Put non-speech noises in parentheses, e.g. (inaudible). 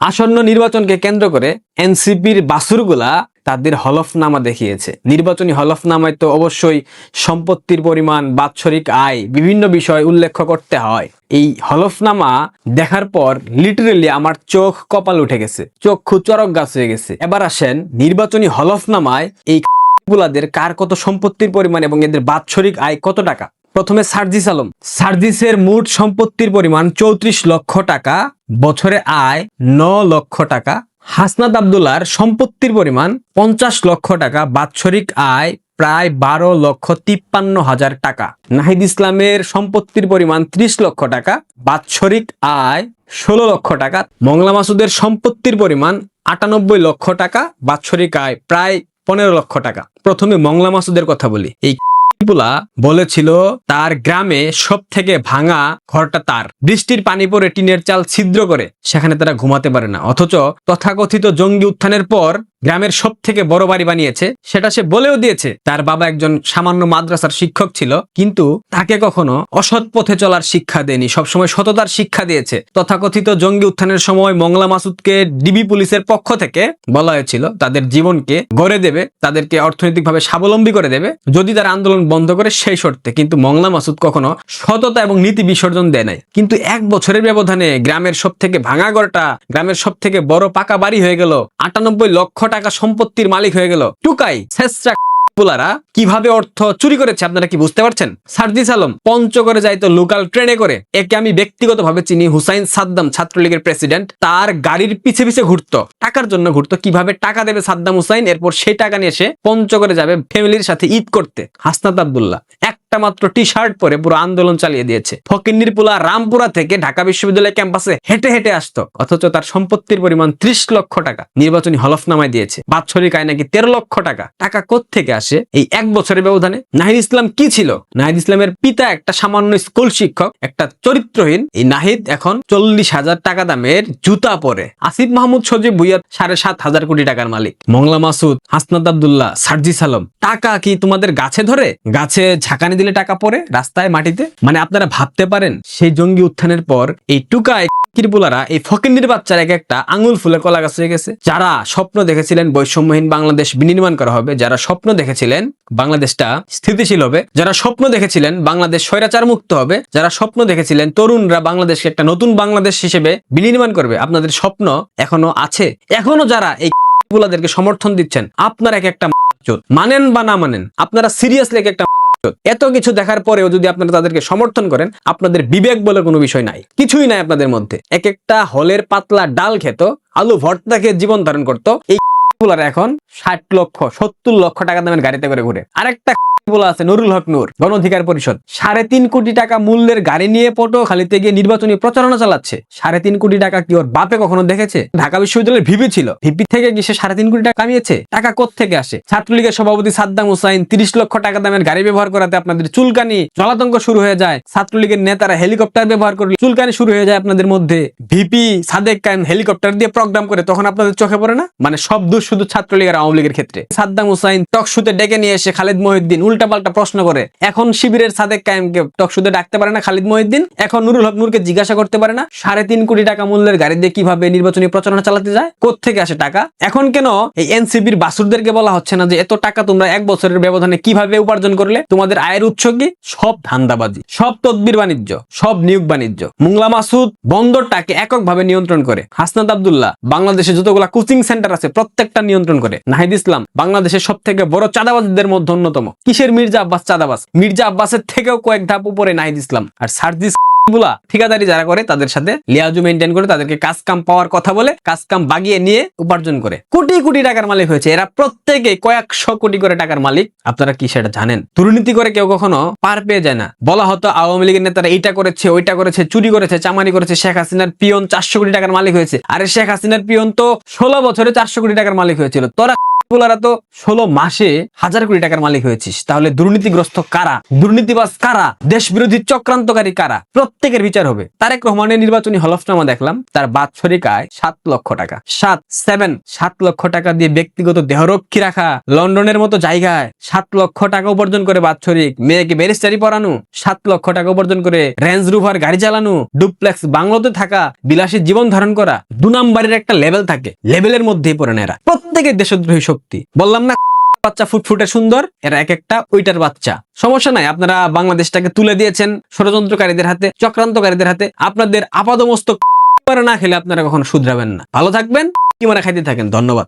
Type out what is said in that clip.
আসন্ন নির্বাচনকে কেন্দ্র করে এনসিপির বাসুরগুলা তাদের হলফনামা দেখিয়েছে। নির্বাচনী হলফনামায় তো অবশ্যই সম্পত্তির পরিমাণ, বাৎসরিক আয় বিভিন্ন বিষয় উল্লেখ করতে হয়। এই হলফনামা দেখার পর লিটারেলি আমার চোখ কপাল উঠে গেছে। চক্ষু চরক গাছ হয়ে গেছে। এবার আসেন নির্বাচনী হলফনামায় এই (laughs) গুলাদের কার কত সম্পত্তির পরিমাণ এবং এদের বাৎসরিক আয় কত টাকা? প্রথমে সার্জিস আলম। সার্জিসের মোট সম্পত্তির পরিমাণ চৌত্রিশ লক্ষ টাকা, বছরে আয় ন লক্ষ টাকা। হাসনাত আবদুল্লার সম্পত্তির পরিমাণ পঞ্চাশ লক্ষ টাকা, বাৎসরিক আয় প্রায় বারো লক্ষ তিপ্পান্ন হাজার টাকা। নাহিদ ইসলামের সম্পত্তির পরিমাণ ত্রিশ লক্ষ টাকা, বাৎসরিক আয় ষোলো লক্ষ টাকা। মংলা মাসুদের সম্পত্তির পরিমাণ আটানব্বই লক্ষ টাকা, বাৎসরিক আয় প্রায় পনেরো লক্ষ টাকা। প্রথমে মংলা মাসুদের কথা বলি। এই পুলা বলেছিল, তার গ্রামে সব থেকে ভাঙা ঘরটা তার। বৃষ্টির পানি পরে টিনের চাল ছিদ্র করে, সেখানে তারা ঘুমাতে পারে না। অথচ তথাকথিত জঙ্গি উত্থানের পর গ্রামের সব থেকে বড় বাড়ি বানিয়েছে, সেটা সে বলেও দিয়েছে। তার বাবা একজন সামান্য মাদ্রাসার শিক্ষক ছিল, কিন্তু তাকে কখনো অসৎ পথে চলার শিক্ষা দেয়নি, সবসময় সততার শিক্ষা দিয়েছে। তথাকথিত জঙ্গি উত্থানের সময় মংলা মাসুদকে ডিবি পুলিশের পক্ষ থেকে বলা হয়েছিল, তাদের জীবনকে গড়ে দেবে, তাদেরকে অর্থনৈতিকভাবে স্বাবলম্বী করে দেবে, যদি তারা আন্দোলন বন্ধ করে সেই শর্তে। কিন্তু মংলা মাসুদ কখনো সততা এবং নীতি বিসর্জন দেয় নাই। কিন্তু এক বছরের ব্যবধানে গ্রামের সব থেকে ভাঙা ঘরটা, গ্রামের সব থেকে বড় পাকা বাড়ি হয়ে গেল আটানব্বই লক্ষ টাকা সম্পত্তির মালিক হয়ে গেল। টুকাই শেষরা পুলারা কীভাবে অর্থ চুরি করেছে আপনারা কি বুঝতে পারছেন? সার্জিস আলম, পঞ্চগড়ে যাইতো লোকাল ট্রেনে করে। একে আমি ব্যক্তিগতভাবে চিনি হুসাইন সাদ্দাম, ছাত্রলীগের প্রেসিডেন্ট। তার গাড়ির পিছে পিছে ঘুরতো। টাকার জন্য ঘুরতো। কীভাবে টাকা দেবে সাদ্দাম হুসাইন? এরপর সেই টাকা নিয়ে এসে পঞ্চগড়ে যাবে ফ্যামিলির সাথে ঈদ করতে। হাসনাত আবদুল্লাহ একটা মাত্র টি শার্ট পরে পুরো আন্দোলন চালিয়ে দিয়েছে। ফকিন্নির পুলা রামপুরা থেকে ঢাকা বিশ্ববিদ্যালয় ক্যাম্পাসে হেঁটে হেঁটে আসতো, অথচ তার সম্পত্তির পরিমাণ ত্রিশ লক্ষ টাকা নির্বাচনী হলফনামায় দিয়েছে। বাৎসরিক আয় নাকি তেরো লক্ষ টাকা টাকা থেকে আসে এই এক বছরের ব্যবধানে? নাহিদ ইসলাম কি ছিল? নাহিদ ইসলামের পিতা একটা সামান্য স্কুল শিক্ষক, একটা চরিত্রহীন। এই নাহিদ এখন চল্লিশ হাজার টাকা দামের জুতা পরে। আসিফ মাহমুদ সজীব ভুইয়া সাড়ে সাত হাজার কোটি টাকার মালিক। মংলা মাসুদ, হাসনাত আবদুল্লাহ, সার্জিস আলম, টাকা কি তোমাদের গাছে ধরে? গাছে ঝাঁকানি দিলে টাকা পড়ে রাস্তায় মাটিতে? মানে আপনারা ভাবতে পারেন, সেই জঙ্গি উত্থানের পর এই টুকায় কিরপুলারা এই ফকিন্দির বাচ্চার এক একটা আঙুল কলা গাছ হয়ে গেছে। যারা স্বপ্ন দেখেছিলেন বৈষম্যহীন বাংলাদেশ বিনির্মাণ করা হবে, যারা স্বপ্ন দেখেছিলেন বাংলাদেশটা স্থিতিশীল হবে, যারা স্বপ্ন দেখেছিলেন বাংলাদেশ স্বৈরাচার মুক্ত হবে, যারা স্বপ্ন দেখেছিলেন তরুণরা বাংলাদেশকে একটা নতুন বাংলাদেশ হিসেবে বিনির্মাণ করবে, আপনাদের স্বপ্ন এখনও আছে। এখনও যারা এই গুলাদেরকে সমর্থন দিচ্ছেন, আপনারা এক একটা মানেন বা না মানেন, আপনারা সিরিয়াসলি এক একটা এত কিছু দেখার পরেও যদি আপনারা তাদেরকে সমর্থন করেন, আপনাদের বিবেক বলে কোনো বিষয় নাই। কিছুই নাই আপনাদের মধ্যে। এক একটা হলের পাতলা ডাল খেত, আলু ভর্তাকে জীবন ধারণ করতো, এই (laughs) এখন ষাট লক্ষ, সত্তর লক্ষ টাকা দামের গাড়িতে করে ঘুরে। আরেকটা বলা আছে, নুরুল হক নূর পরিষদ। সাড়ে তিন কোটি টাকা মূল্যের গাড়ি নিয়ে গিয়ে নির্বাচনী প্রচারণা চালাচ্ছে। সাড়ে তিন কোটি টাকা কি ওর বাপে কখনো দেখেছে? ঢাকা বিশ্ববিদ্যালয়ের ভিপি ছিল। ভিপি থেকে গিয়ে সাড়ে তিন কোটি টাকা কামিয়েছে। টাকা থেকে আসে? ছাত্রলীগের সভাপতি সাদ্দাম হুসাইন তিরিশ লক্ষ টাকা দামের গাড়ি ব্যবহার করাতে আপনাদের চুলকানি, জলাতঙ্ক শুরু হয়ে যায়। ছাত্রলীগের নেতারা হেলিকপ্টার ব্যবহার করলে চুলকানি শুরু হয়ে যায় আপনাদের মধ্যে। ভিপি সাদেক কায়েম হেলিকপ্টার দিয়ে প্রোগ্রাম করে, তখন আপনাদের চোখে পড়ে না? মানে সব দোষ শুধু ছাত্রলীগ আর আওয়ামী লীগের ক্ষেত্রে। সাদ্দাম হুসাইন টকশুতে ডেকে নিয়ে এসে খালিদ মহিউদ্দিন উল্টাপাল্টা প্রশ্ন করে। এখন শিবিরের সাদেক কায়েমকে টকশুতে ডাকতে পারে না খালিদ মহিউদ্দিন। এখন নুরুল হক নূরকে জিজ্ঞাসা করতে পারে না, সাড়ে তিন কোটি টাকা মূল্যের গাড়ি দিয়ে কীভাবে নির্বাচনী প্রচারণা চালাতে যায় থেকে আসে টাকা? এখন কেন এই এনসিপির বাসুরদেরকে বলা হচ্ছে না যে, এত টাকা তোমরা এক বছরের ব্যবধানে কীভাবে উপার্জন করলে? তোমাদের আয়ের উৎস কি? সব ধান্দাবাজি, সব তদবির বাণিজ্য, সব নিয়োগ বাণিজ্য। মুংলা মাসুদ বন্দরটাকে এককভাবে নিয়ন্ত্রণ করে। হাসনাত আবদুল্লাহ, বাংলাদেশে যতগুলা কোচিং সেন্টার আছে, প্রত্যেকটা নিয়ন্ত্রণ করে। নাহিদ ইসলাম, বাংলাদেশের সব থেকে বড় চাঁদাবাজদের মধ্যে অন্যতম। কিসের মির্জা আব্বাস চাঁদাবাজ। মির্জা আব্বাসের থেকেও কয়েক ধাপ উপরে নাহিদ ইসলাম। আর সার্জিস (laughs) গুলা ঠিকাদারি যারা করে, তাদের সাথে লিয়াজু মেনটেন করে, তাদেরকে কাজ কাম পাওয়ার কথা বলে, কাজ কাম বাগিয়ে নিয়ে উপার্জন করে। কোটি কোটি টাকার মালিক হয়েছে। এরা প্রত্যেকে কয়েকশো কোটি করে টাকার মালিক। আপনারা কি সেটা জানেন? দুর্নীতি করে কেউ কখনো পার পেয়ে যায় না। বলা হতো আওয়ামী লীগের নেতারা এইটা করেছে, ওইটা করেছে, চুরি করেছে, চামারি করেছে। শেখ হাসিনার পিয়ন চারশো কোটি টাকার মালিক হয়েছে। আরে শেখ হাসিনার পিয়ন তো ষোলো বছরে চারশো কোটি টাকার মালিক হয়েছিল। তোরা বলারা তো ষোলো মাসে হাজার কোটি টাকার মালিক হয়েছিস। তাহলে দুর্নীতিগ্রস্ত কারা? দুর্নীতিবাজ কারা? দেশ বিরোধী চক্রান্তকারী কারা? প্রত্যেকের বিচার হবে। তারেক রহমানের নির্বাচনী হলফনামা দেখলাম। তার বাৎসরিক আয় সাত লক্ষ টাকা। সাত, সেভেন, সাত লক্ষ টাকা দিয়ে ব্যক্তিগত দেহরক্ষী রাখা। লন্ডনের মতো জায়গায় সাত লক্ষ টাকা উপার্জন করে বাৎসরিক মেয়েকে ব্যারিস্টারি পড়ানো সাত লক্ষ টাকা উপার্জন করে রেঞ্জ রুভার গাড়ি চালানো। ডুপ্লেক্স বাংলোতে থাকা বিলাসী জীবন ধারণ করা। দু নাম্বারের একটা লেভেল থাকে। লেভেলের মধ্যেই পড়ে এরা। প্রত্যেকের দেশদ্রোহী শক্তি বললাম না (laughs) বাচ্চা ফুটফুটে সুন্দর, এরা এক একটা ওইটার বাচ্চা। সমস্যা নাই, আপনারা বাংলাদেশটাকে তুলে দিয়েছেন ষড়যন্ত্রকারীদের হাতে, চক্রান্তকারীদের হাতে। আপনাদের আপাদমস্তক (laughs) না খেলে আপনারা কখনো শুধরাবেন না। ভালো থাকবেন (laughs) কি মানে খাইতে থাকেন, ধন্যবাদ।